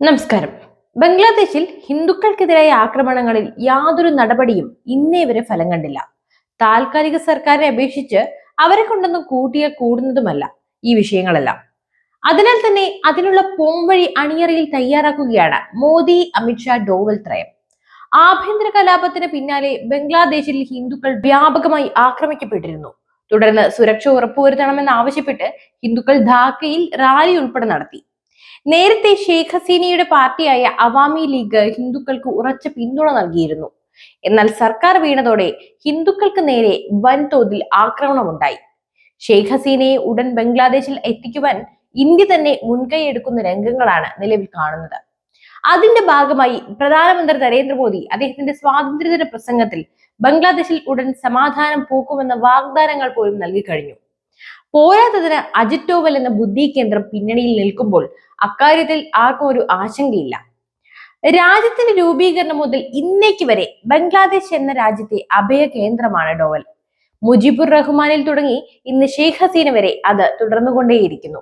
നമസ്കാരം. ബംഗ്ലാദേശിൽ ഹിന്ദുക്കൾക്കെതിരായ ആക്രമണങ്ങളിൽ യാതൊരു നടപടിയും ഇന്നേ വരെ ഫലം കണ്ടില്ല. താൽക്കാലിക സർക്കാരിനെ അപേക്ഷിച്ച് അവരെ കൊണ്ടൊന്നും കൂട്ടിയാൽ കൂടുന്നതുമല്ല ഈ വിഷയങ്ങളെല്ലാം. അതിനാൽ തന്നെ അതിനുള്ള പോംവഴി അണിയറയിൽ തയ്യാറാക്കുകയാണ് മോദി അമിത്ഷാ ഡോവൽ ത്രയം. ആഭ്യന്തര കലാപത്തിന് പിന്നാലെ ബംഗ്ലാദേശിൽ ഹിന്ദുക്കൾ വ്യാപകമായി ആക്രമിക്കപ്പെട്ടിരുന്നു. തുടർന്ന് സുരക്ഷ ഉറപ്പുവരുത്തണമെന്ന് ആവശ്യപ്പെട്ട് ഹിന്ദുക്കൾ ധാക്കയിൽ റാലി ഉൾപ്പെടെ നടത്തി. നേരത്തെ ഷെയ്ഖ് ഹസീനയുടെ പാർട്ടിയായ അവാമി ലീഗ് ഹിന്ദുക്കൾക്ക് ഉറച്ച പിന്തുണ നൽകിയിരുന്നു. എന്നാൽ സർക്കാർ വീണതോടെ ഹിന്ദുക്കൾക്ക് നേരെ വൻതോതിൽ ആക്രമണമുണ്ടായി. ഷെയ്ഖ് ഹസീനയെ ഉടൻ ബംഗ്ലാദേശിൽ എത്തിക്കുവാൻ ഇന്ത്യ തന്നെ മുൻകൈയെടുക്കുന്ന രംഗങ്ങളാണ് നിലവിൽ കാണുന്നത്. അതിന്റെ ഭാഗമായി പ്രധാനമന്ത്രി നരേന്ദ്രമോദി അദ്ദേഹത്തിന്റെ സ്വാതന്ത്ര്യദിന പ്രസംഗത്തിൽ ബംഗ്ലാദേശിൽ ഉടൻ സമാധാനം പൂക്കുമെന്ന വാഗ്ദാനങ്ങൾ പോലും നൽകി കഴിഞ്ഞു. പോരാത്തതിന് അജിറ്റോവൽ എന്ന ബുദ്ധി കേന്ദ്രം പിന്നണിയിൽ നിൽക്കുമ്പോൾ അക്കാര്യത്തിൽ ആർക്കും ഒരു ആശങ്കയില്ല. രാജ്യത്തിന്റെ രൂപീകരണം മുതൽ ഇന്നേക്ക് വരെ ബംഗ്ലാദേശ് എന്ന രാജ്യത്തെ അഭയ കേന്ദ്രമാണ് ഡോവൽ. മുജിബുർ റഹ്മാനിൽ തുടങ്ങി ഇന്ന് ഷെയ്ഖ് ഹസീന വരെ അത് തുടർന്നുകൊണ്ടേയിരിക്കുന്നു.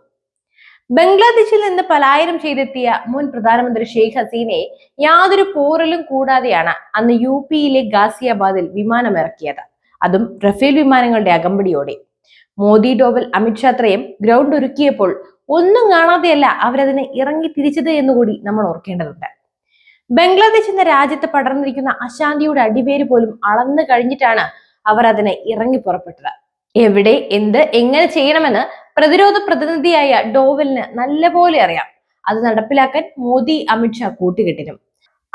ബംഗ്ലാദേശിൽ നിന്ന് പലായനം ചെയ്തെത്തിയ മുൻ പ്രധാനമന്ത്രി ഷെയ്ഖ് ഹസീനയെ യാതൊരു പോറലും കൂടാതെയാണ് അന്ന് യു പിയിലെ ഗാസിയാബാദിൽ വിമാനമിറക്കിയത്. അതും റഫേൽ വിമാനങ്ങളുടെ അകമ്പടിയോടെ. മോദി ഡോവൽ അമിത്ഷാ ത്രയം ഗ്രൗണ്ട് ഒരുക്കിയപ്പോൾ ഒന്നും കാണാതെയല്ല അവരതിനെ ഇറങ്ങി തിരിച്ചത് എന്നുകൂടി നമ്മൾ ഓർക്കേണ്ടതുണ്ട്. ബംഗ്ലാദേശ് എന്ന രാജ്യത്ത് പടർന്നിരിക്കുന്ന അശാന്തിയുടെ അടിവേര് പോലും അളന്നു കഴിഞ്ഞിട്ടാണ് അവർ അതിനെ ഇറങ്ങി പുറപ്പെട്ടത്. എവിടെ എന്ത് എങ്ങനെ ചെയ്യണമെന്ന് പ്രതിരോധ പ്രതിനിധിയായ ഡോവലിന് നല്ലപോലെ അറിയാം. അത് നടപ്പിലാക്കാൻ മോദി അമിത്ഷാ കൂട്ടുകെട്ടിനും.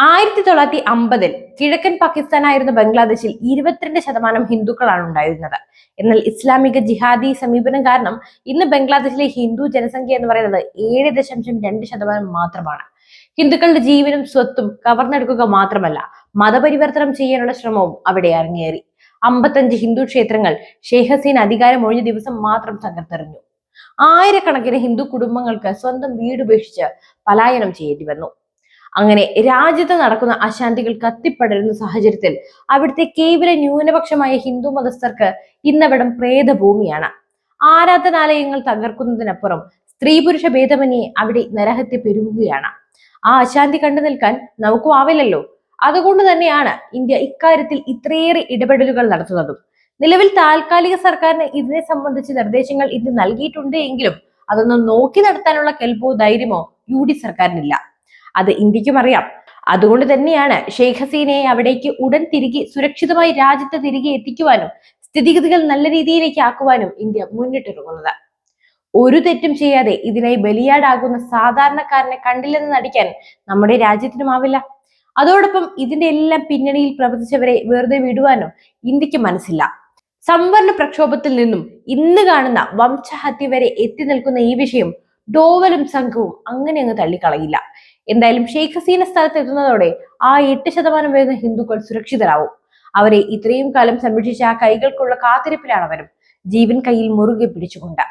ആയിരത്തി തൊള്ളായിരത്തി അമ്പതിൽ കിഴക്കൻ പാകിസ്ഥാനായിരുന്ന ബംഗ്ലാദേശിൽ ഇരുപത്തിരണ്ട് ശതമാനം ഹിന്ദുക്കളാണ് ഉണ്ടായിരുന്നത്. എന്നാൽ ഇസ്ലാമിക ജിഹാദി സമീപനം കാരണം ഇന്ന് ബംഗ്ലാദേശിലെ ഹിന്ദു ജനസംഖ്യ എന്ന് പറയുന്നത് ഏഴ് ദശാംശം രണ്ട് ശതമാനം മാത്രമാണ്. ഹിന്ദുക്കളുടെ ജീവനും സ്വത്തും കവർന്നെടുക്കുക മാത്രമല്ല മതപരിവർത്തനം ചെയ്യാനുള്ള ശ്രമവും അവിടെ അരങ്ങേറി. അമ്പത്തഞ്ച് ഹിന്ദു ക്ഷേത്രങ്ങൾ ഷെയ്ഖ് ഹസീൻ അധികാരം ഒഴിഞ്ഞ ദിവസം മാത്രം തകർത്തെറിഞ്ഞു. ആയിരക്കണക്കിന് ഹിന്ദു കുടുംബങ്ങൾക്ക് സ്വന്തം വീട് ഉപേക്ഷിച്ച് പലായനം ചെയ്യേണ്ടി വന്നു. അങ്ങനെ രാജ്യത്ത് നടക്കുന്ന അശാന്തികൾ കത്തിപ്പടരുന്ന സാഹചര്യത്തിൽ അവിടുത്തെ കേവല ന്യൂനപക്ഷമായ ഹിന്ദു മതസ്ഥർക്ക് ഇന്നവിടം പ്രേതഭൂമിയാണ്. ആരാധനാലയങ്ങൾ തകർക്കുന്നതിനപ്പുറം സ്ത്രീ പുരുഷ ഭേദമന്യേ അവിടെ നരഹത്യ പെരുകുകയാണ്. ആ അശാന്തി കണ്ടു നിൽക്കാൻ നമുക്കും ആവില്ലല്ലോ. അതുകൊണ്ട് തന്നെയാണ് ഇന്ത്യ ഇക്കാര്യത്തിൽ ഇത്രയേറെ ഇടപെടലുകൾ നടത്തുന്നതും. നിലവിൽ താൽക്കാലിക സർക്കാരിന് ഇതിനെ സംബന്ധിച്ച് നിർദ്ദേശങ്ങൾ ഇന്ന് നൽകിയിട്ടുണ്ട് എങ്കിലും അതൊന്നും നോക്കി നടത്താനുള്ള കെൽപ്പോ ധൈര്യമോ യു ഡി സർക്കാരിനില്ല. അത് ഇന്ത്യക്കും അറിയാം. അതുകൊണ്ട് തന്നെയാണ് ഷെയ്ഖ് ഹസീനയെ അവിടേക്ക് ഉടൻ തിരികെ സുരക്ഷിതമായി രാജ്യത്ത് തിരികെ എത്തിക്കുവാനും സ്ഥിതിഗതികൾ നല്ല രീതിയിലേക്ക് ആക്കുവാനും ഇന്ത്യ മുന്നിട്ടിറങ്ങുന്നത്. ഒരു തെറ്റും ചെയ്യാതെ ഇതിനായി ബലിയാടാകുന്ന സാധാരണക്കാരനെ കണ്ടില്ലെന്ന് നടിക്കാൻ നമ്മുടെ രാജ്യത്തിനുമാവില്ല അതോടൊപ്പം ഇതിന്റെ എല്ലാം പിന്നണിയിൽ പ്രവർത്തിച്ചവരെ വെറുതെ വിടുവാനോ ഇന്ത്യയ്ക്ക് മനസ്സില്ല. സംവരണ പ്രക്ഷോഭത്തിൽ നിന്നും ഇന്ന് കാണുന്ന വംശഹത്യ വരെ എത്തി നിൽക്കുന്ന ഈ വിഷയം ഡോവലും സംഘവും അങ്ങനെ അങ്ങ് തള്ളിക്കളയില്ല. എന്തായാലും ഷെയ്ഖ് ഹസീന സ്ഥലത്ത് എത്തുന്നതോടെ ആ എട്ട് ശതമാനം വരുന്ന ഹിന്ദുക്കൾ സുരക്ഷിതരാവും. അവരെ ഇത്രയും കാലം സംരക്ഷിച്ച ആ കൈകൾക്കുള്ള കാത്തിരിപ്പിലാണ് അവരും ജീവൻ കയ്യിൽ മുറുകെ പിടിച്ചുകൊണ്ട്.